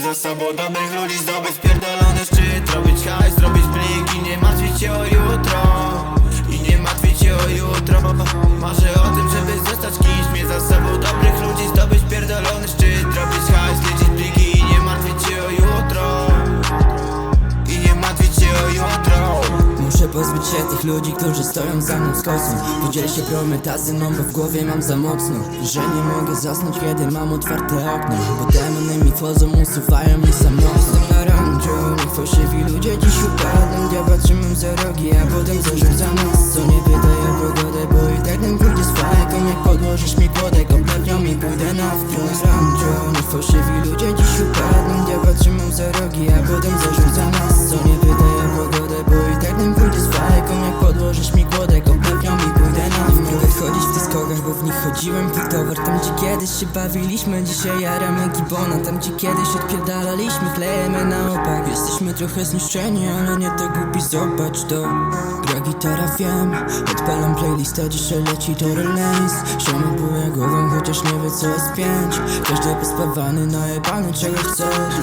za sobą dobrych ludzi Zdobyć pierdolony szczyt Robić hajs, robić plik I nie martwić się o jutro. I nie martwić się o jutro. Marzę Pozbyć się tych ludzi, którzy stoją za mną z kosą. Podzielę się prometazyną, bo w głowie mam za mocno. Że nie mogę zasnąć, kiedy mam otwarte okno. Bo demony mi wchodzą, usuwają mnie samotną Na randziu, niech fałszywi ludzie dziś upadną. Gdzie patrzymy za rogi, a potem zarzuca nas. Co nie wydaje pogodę, bo i tak nam pójdzie z fajką. Jak podłożysz mi kłodek, opewnią mi pójdę na wprost. Na niech fałszywi ludzie Jak podłożysz mi kłodek, opewnią mi pójdę na mogę chodzić w tych skokach, bo w nich chodziłem Tych towar, tam gdzie kiedyś się bawiliśmy Dzisiaj jaramy gibona, tam gdzie kiedyś odpierdalaliśmy Klejemy na opak, jesteśmy trochę zniszczeni Ale nie to głupi, zobacz to. Gra gitara, wiem. Odpalam playlistę, dzisiaj leci Tory Lanes Szomy buje głową, chociaż nie wie co jest pięć. Każdy pospawany, najebany, czego chcesz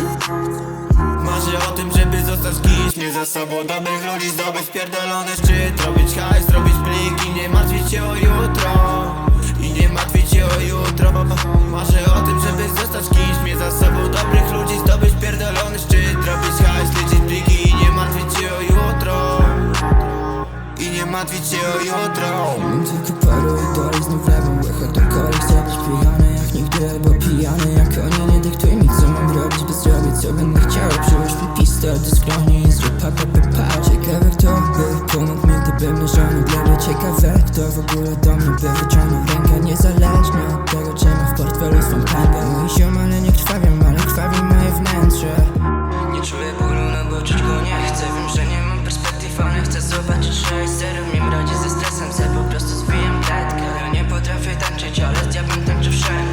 Marzę o tym, żeby zostać kimś. Mieć za sobą dobrych ludzi Zdobyć pierdolony szczyt. Robić hajs, robić plik I nie martwić się o jutro. I nie martwić się o jutro Marzę o tym, żeby martwić się o jutro. Mam tylko paru idoli, znów lewą łychę do kolej Chcę być pijany jak nigdy, bo pijany jak oni Nie dyktuj mi co mam robić, by zrobić co będę chciał. Przyłóż mi pistolet do skroni i zrób pa pa pa pa. Ciekawe kto by pomógł mi, gdybym leżał na Ciekawe kto w ogóle do mnie by wyciągnął rękę. Niezależnie od tego, czy w portfelu swą pęgę zobaczysz, że jest serum Nie mrodzi. Ze stresem, se po prostu zwijam klatkę. Nie potrafię tańczyć, ale z diabłem tańczę wszędzie